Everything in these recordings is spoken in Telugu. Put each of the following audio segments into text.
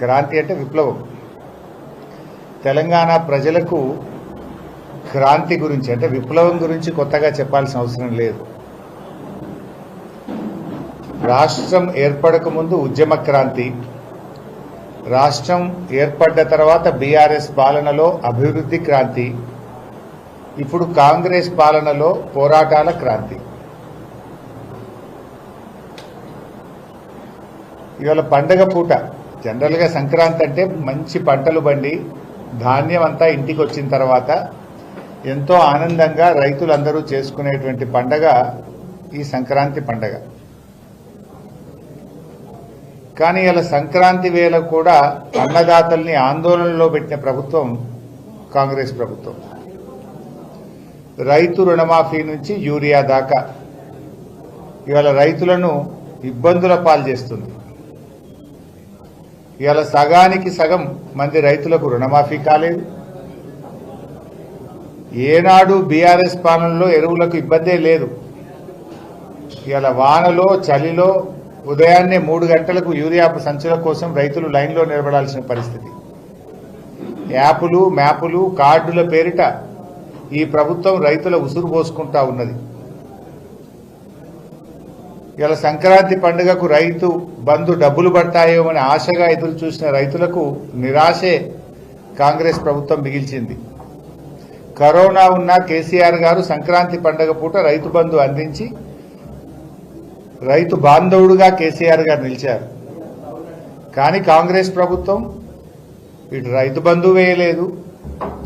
క్రాంతి అంటే విప్లవం. తెలంగాణ ప్రజలకు క్రాంతి గురించి అంటే విప్లవం గురించి కొత్తగా చెప్పాల్సిన అవసరం లేదు. రాష్ట్రం ఏర్పడక ముందు ఉద్యమ క్రాంతి రాష్ట్రం ఏర్పడ్డ తర్వాత బీఆర్ఎస్ పాలనలో అభివృద్ధి క్రాంతి ఇప్పుడు కాంగ్రెస్ పాలనలో పోరాటాల క్రాంతి. ఇవాళ పండగ పూట జనరల్గా సంక్రాంతి అంటే మంచి పంటలు బండి ధాన్యం అంతా ఇంటికి వచ్చిన తర్వాత ఎంతో ఆనందంగా రైతులందరూ చేసుకునేటువంటి పండగ ఈ సంక్రాంతి పండగ. కానీ ఇలా సంక్రాంతి వేళ కూడా అన్నదాతల్ని ఆందోళనలో పెట్టిన ప్రభుత్వం కాంగ్రెస్ ప్రభుత్వం. రైతు రుణమాఫీ నుంచి యూరియా దాకా. ఇవాళ రైతులను ఇబ్బందుల పాలు చేస్తుంది. ఇవాళ సగానికి సగం మంది రైతులకు రుణమాఫీ కాలేదు. ఏనాడు బీఆర్ఎస్ పాలనలో ఎరువులకు ఇబ్బందే లేదు. ఇవాళ వానలో చలిలో ఉదయాన్నే మూడు గంటలకు యూరియా సంచుల కోసం రైతులు లైన్లో నిలబడాల్సిన పరిస్థితి. యాపులు మ్యాపులు కార్డుల పేరిట ఈ ప్రభుత్వం రైతుల ఉసురు పోసుకుంటా ఉన్నది. ఇలా సంక్రాంతి పండుగకు రైతు బంధు డబ్బులు పడతాయో అని ఆశగా ఎదురు చూసిన రైతులకు నిరాశే కాంగ్రెస్ ప్రభుత్వం మిగిల్చింది. కరోనా ఉన్న కేసీఆర్ గారు సంక్రాంతి పండుగ పూట రైతు బంధు అందించి రైతు బాంధవుడుగా కేసీఆర్ గారు నిలిచారు. కానీ కాంగ్రెస్ ప్రభుత్వం ఇటు రైతు బంధు వేయలేదు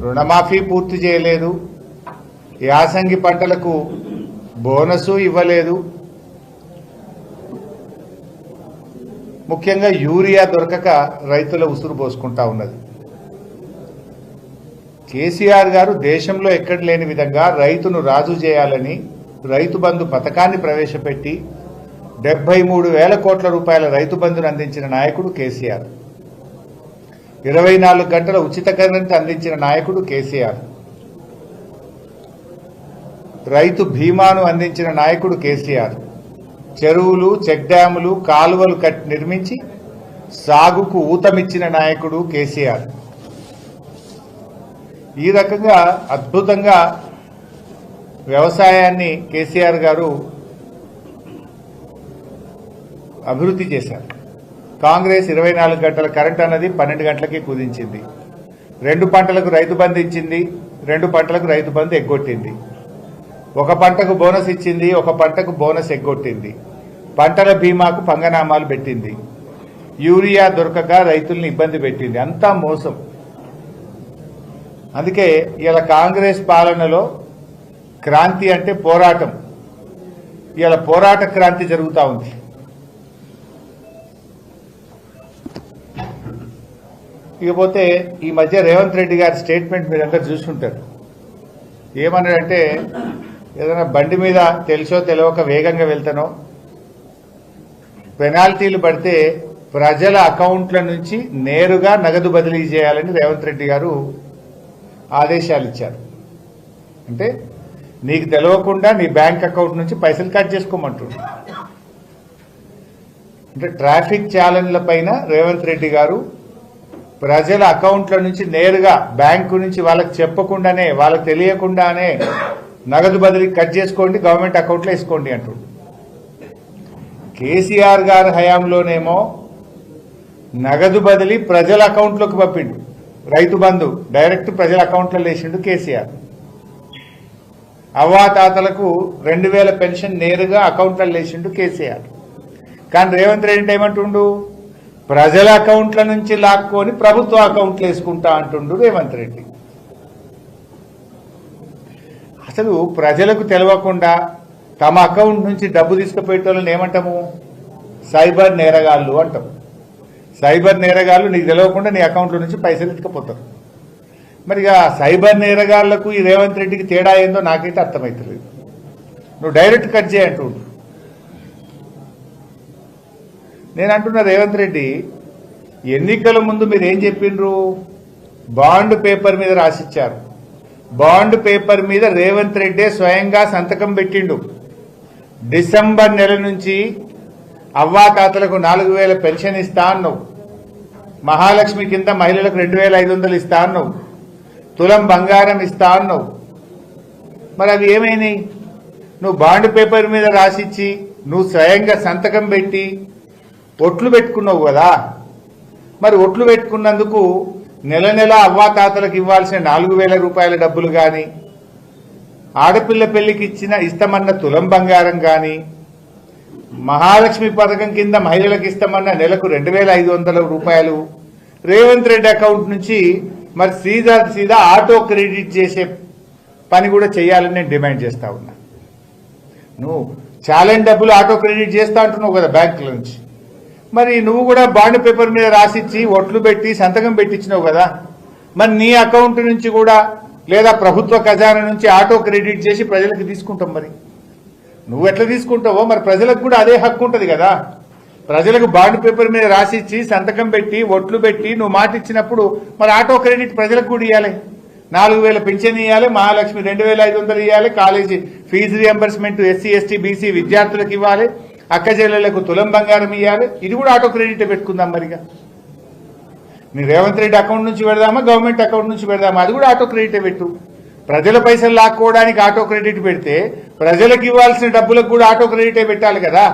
రుణమాఫీ పూర్తి చేయలేదు యాసంగి పంటలకు బోనసు ఇవ్వలేదు ముఖ్యంగా యూరియా దొరకక రైతుల ఉసురు పోసుకుంటా ఉన్నది. కేసీఆర్ గారు దేశంలో ఎక్కడ లేని విధంగా రైతును రాజు చేయాలని రైతు బంధు పథకాన్ని ప్రవేశపెట్టి డెబ్బై మూడు వేల కోట్ల రూపాయల రైతు బంధును అందించిన నాయకుడు కేసీఆర్. ఇరవై నాలుగు గంటల ఉచిత కరెంట్ అందించిన నాయకుడు కేసీఆర్. రైతు బీమాను అందించిన నాయకుడు కేసీఆర్. చెరువులు చెక్ డ్యాములు కాలువలు కట్టి నిర్మించి సాగుకు ఊతమిచ్చిన నాయకుడు కేసీఆర్. ఈ రకంగా అద్భుతంగా వ్యవసాయాన్ని కేసీఆర్ గారు అభివృద్ధి చేశారు. కాంగ్రెస్ ఇరవై నాలుగు గంటల కరెంట్ అన్నది పన్నెండు గంటలకి కుదించింది. రెండు పంటలకు రైతు బంధు ఇచ్చింది రెండు పంటలకు రైతు బంధు ఎగ్గొట్టింది. ఒక పంటకు బోనస్ ఇచ్చింది ఒక పంటకు బోనస్ ఎగ్గొట్టింది. పంటల బీమాకు పంగనామాలు పెట్టింది. యూరియా దొరకక రైతుల్ని ఇబ్బంది పెట్టింది. అంతా మోసం. అందుకే ఇలా కాంగ్రెస్ పాలనలో క్రాంతి అంటే పోరాటం. ఇలా పోరాట క్రాంతి జరుగుతూ ఉంది. ఇకపోతే ఈ మధ్య రేవంత్ రెడ్డి గారి స్టేట్మెంట్ మీరందరూ చూసుకుంటారు. ఏమన్నాడంటే ఏదైనా బండి మీద తెలుసో తెలియక వేగంగా వెళ్తానో పెనాల్టీలు పడితే ప్రజల అకౌంట్ల నుంచి నేరుగా నగదు బదిలీ చేయాలని రేవంత్ రెడ్డి గారు ఆదేశాలు ఇచ్చారు. అంటే నీకు తెలియకుండా నీ బ్యాంక్ అకౌంట్ నుంచి పైసలు కట్ చేసుకోమంటుండ్రు అంటే ట్రాఫిక్ ఛాలెంజ్ల పైన రేవంత్ రెడ్డి గారు ప్రజల అకౌంట్ల నుంచి నేరుగా బ్యాంకు నుంచి వాళ్ళకి చెప్పకుండానే వాళ్ళకి తెలియకుండానే నగదు బదిలీ కట్ చేసుకోండి గవర్నమెంట్ అకౌంట్లో వేసుకోండి అంటుండు కేసీఆర్ గారి హయాంలోనేమో నగదు బదిలీ ప్రజల అకౌంట్లోకి పంపిండు. రైతు బంధు డైరెక్ట్ ప్రజల అకౌంట్లో వేసిండు కేసీఆర్. అవ్వాతాతలకు రెండు వేల పెన్షన్ నేరుగా అకౌంట్లో వేసిండు కేసీఆర్. కానీ రేవంత్ రెడ్డి ఏమంటుండు? ప్రజల అకౌంట్ల నుంచి లాక్కొని ప్రభుత్వ అకౌంట్లు వేసుకుంటా అంటుండు రేవంత్ రెడ్డి. అసలు ప్రజలకు తెలియకుండా తమ అకౌంట్ నుంచి డబ్బు తీసుకుపోయేటోళ్ళని ఏమంటాము? సైబర్ నేరగాళ్ళు అంటాం సైబర్ నేరగాళ్ళు నీకు తెలియకుండా నీ అకౌంట్లో నుంచి పైసలు ఎత్తుకపోతారు. మరి ఇక సైబర్ నేరగాళ్ళకు ఈ రేవంత్ రెడ్డికి తేడా ఏందో నాకైతే అర్థమవుతలేదు నువ్వు డైరెక్ట్ కట్ చేయంటూ నేను అంటున్నా రేవంత్ రెడ్డి ఎన్నికల ముందు మీరు ఏం చెప్పిండ్రు బాండ్ పేపర్ మీద రాసిచ్చారు. బాండ్ పేపర్ మీద రేవంత్ రెడ్డి స్వయంగా సంతకం పెట్టిండు. డిసెంబర్ నెల నుంచి అవ్వాతాతలకు నాలుగు వేల పెన్షన్ ఇస్తా అన్నావు. మహాలక్ష్మి కింద మహిళలకు రెండు వేల ఐదు వందలు ఇస్తా అన్నావు. తులం బంగారం ఇస్తా అన్నావు. మరి అవి ఏమైనాయి? నువ్వు బాండ్ పేపర్ మీద రాసిచ్చి నువ్వు స్వయంగా సంతకం పెట్టి ఒట్లు పెట్టుకున్నావు కదా. మరి ఒట్లు పెట్టుకున్నందుకు నెల నెల అవ్వాతాతలకు ఇవ్వాల్సిన నాలుగు వేల రూపాయల డబ్బులు కానీ ఆడపిల్ల పెళ్ళికి ఇచ్చిన ఇస్తామన్న తులం బంగారం కానీ మహాలక్ష్మి పథకం కింద మహిళలకు ఇస్తామన్న నెలకు రెండు వేల ఐదు వందల రూపాయలు రేవంత్ రెడ్డి అకౌంట్ నుంచి మరి సీదా సీదా ఆటో క్రెడిట్ చేసే పని కూడా చేయాలని నేను డిమాండ్ చేస్తా ఉన్నా. నువ్వు ఛాలెంజ్ డబ్బులు ఆటో క్రెడిట్ చేస్తా అంటున్నావు కదా బ్యాంకుల నుంచి. మరి నువ్వు కూడా బాండ్ పేపర్ మీద రాసిచ్చి ఒట్లు పెట్టి సంతకం పెట్టించినావు కదా. మరి నీ అకౌంట్ నుంచి కూడా లేదా ప్రభుత్వ ఖజానా నుంచి ఆటో క్రెడిట్ చేసి ప్రజలకు తీసుకుంటాం మరి. నువ్వు ఎట్లా తీసుకుంటావో మరి ప్రజలకు కూడా అదే హక్కు ఉంటుంది కదా. ప్రజలకు బాండ్ పేపర్ మీద రాసిచ్చి సంతకం పెట్టి ఒట్లు పెట్టి నువ్వు మాట ఇచ్చినప్పుడు మరి ఆటో క్రెడిట్ ప్రజలకు కూడా ఇవ్వాలి నాలుగు వేల పింఛన్ ఇవ్వాలి మహాలక్ష్మి రెండు వేల ఐదు వందలు ఇవ్వాలి college fee reimbursement SC ST BC విద్యార్థులకు ఇవ్వాలి అక్క తులం బంగారం ఇవ్వాలి ఇది కూడా ఆటో క్రెడిట్ పెట్టుకుందాం మరిగా. నీ రేవంత్ రెడ్డి అకౌంట్ నుంచి పెడదామా గవర్నమెంట్ అకౌంట్ నుంచి పెడదామా? అది కూడా ఆటో క్రెడిట్ పెట్టు. ప్రజల పైసలు లాక్కోవడానికి ఆటో క్రెడిట్ పెడితే ప్రజలకు ఇవ్వాల్సిన డబ్బులకు కూడా ఆటో క్రెడిటే పెట్టాలి కదా.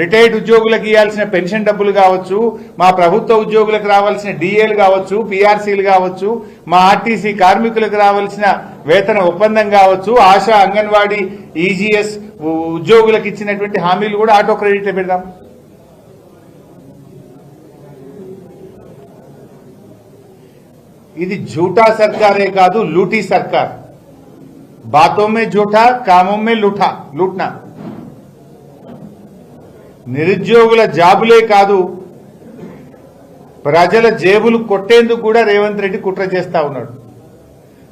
రిటైర్డ్ ఉద్యోగులకు ఇవ్వాల్సిన పెన్షన్ డబ్బులు కావచ్చు మా ప్రభుత్వ ఉద్యోగులకు రావాల్సిన డిఏలు కావచ్చు పిఆర్సీలు కావచ్చు మా ఆర్టీసీ కార్మికులకు రావాల్సిన వేతన ఒప్పందం కావచ్చు ఆశా అంగన్వాడీ ఈజీఎస్ ఉద్యోగులకు ఇచ్చినటువంటి హామీలు కూడా ఆటో క్రెడిట్ పెడదాం. ఇది झूठा సర్కారే కాదు లూటీ సర్కార్ బాతో మే झूठा కామం మే లూఠా లూట్నా నిరుద్యోగుల జాబులే కాదు ప్రజల జేబులు కొట్టేందుకు కూడా రేవంత్ రెడ్డి కుట్ర చేస్తా ఉన్నాడు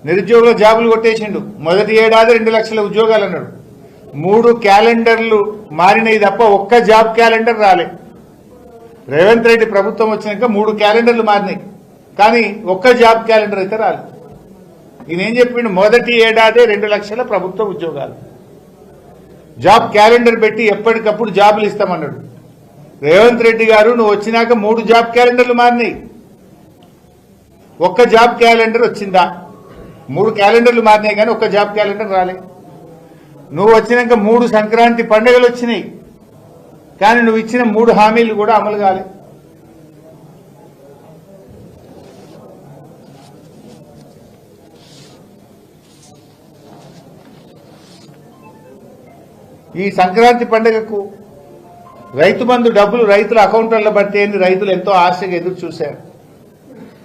నిరుద్యోగుల జాబులు కొట్టేసిండు మొదటి ఏడాది రెండు లక్షల ఉద్యోగాలు అన్నాడు మూడు క్యాలెండర్లు మారినాయి తప్ప ఒక్క జాబ్ క్యాలెండర్ రాలే రేవంత్ రెడ్డి ప్రభుత్వం వచ్చినాక మూడు క్యాలెండర్లు మారినాయి కానీ ఒక్క జాబ్ క్యాలెండర్ అయితే రాలేదు ఈయన ఏం చెప్పిండు? మొదటి ఏడాదే రెండు లక్షల ప్రభుత్వ ఉద్యోగాలు. జాబ్ క్యాలెండర్ పెట్టి ఎప్పటికప్పుడు జాబులు ఇస్తామన్నాడు. రేవంత్ రెడ్డి గారు నువ్వు వచ్చినాక మూడు జాబ్ క్యాలెండర్లు మారినాయి. ఒక్క జాబ్ క్యాలెండర్ వచ్చిందా? మూడు క్యాలెండర్లు మారినాయి కానీ ఒక్క జాబ్ క్యాలెండర్ రాలే. నువ్వు వచ్చినాక మూడు సంక్రాంతి పండుగలు వచ్చినాయి. కానీ నువ్వు ఇచ్చిన మూడు హామీలు కూడా అమలు కాలేదు ఈ సంక్రాంతి పండుగకు రైతు బంధు డబ్బులు రైతుల అకౌంట్లలో పడితే అని రైతులు ఎంతో ఆశగా ఎదురు చూశారు.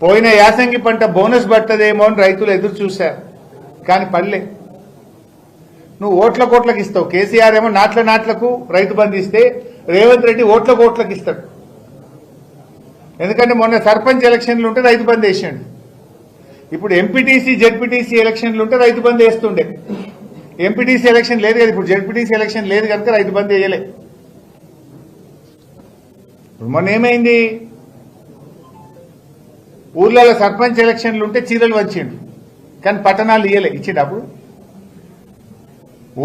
పోయిన యాసంగి పంట బోనస్ పట్టదేమో అని రైతులు ఎదురు చూశారు. కానీ పల్లె నువ్వు ఓట్ల కోట్లకు ఇస్తావు. కేసీఆర్ ఏమో నాట్ల నాట్లకు రైతు బంధు ఇస్తే రేవంత్ రెడ్డి ఓట్ల కోట్లకు ఇస్తాడు. ఎందుకంటే మొన్న సర్పంచ్ ఎలక్షన్లు ఉంటే రైతు బంధు వేసాడు. ఇప్పుడు ఎంపీటీసీ జెడ్పీటీసీ ఎలక్షన్లు ఉంటే రైతు బంధు వేస్తుండే. ఎంపీటీసీ ఎలక్షన్ లేదు కదా ఇప్పుడు జడ్పీటీసీ ఎలక్షన్ లేదు కనుక రైతు బంద్ వేయలే. ఇప్పుడు మొన్న ఏమైంది? ఊర్లలో సర్పంచ్ ఎలక్షన్లు ఉంటే చీరలు వచ్చిండు కానీ పట్టణాలు ఇయ్యలే ఇచ్చిండు అప్పుడు.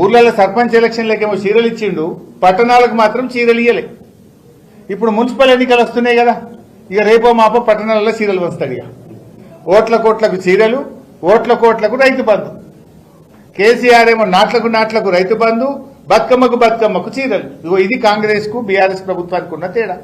ఊర్లలో సర్పంచ్ ఎలక్షన్లకేమో చీరలు ఇచ్చిండు పట్టణాలకు మాత్రం చీరలు ఇయ్యలే. ఇప్పుడు మున్సిపల్ ఎన్నికలు వస్తున్నాయి కదా ఇక రేపో మాపో పట్టణాలలో చీరలు వస్తాడు ఇక. ఓట్ల కోట్లకు చీరలు ఓట్ల కోట్లకు రైతు బంధు. కేసీఆర్ ఏమో నాట్లకు నాట్లకు రైతు బంధు బతుకమ్మకు బతుకమ్మకు చీరలు. ఇది కాంగ్రెస్కు బీఆర్ఎస్ ప్రభుత్వానికి ఉన్న తేడా.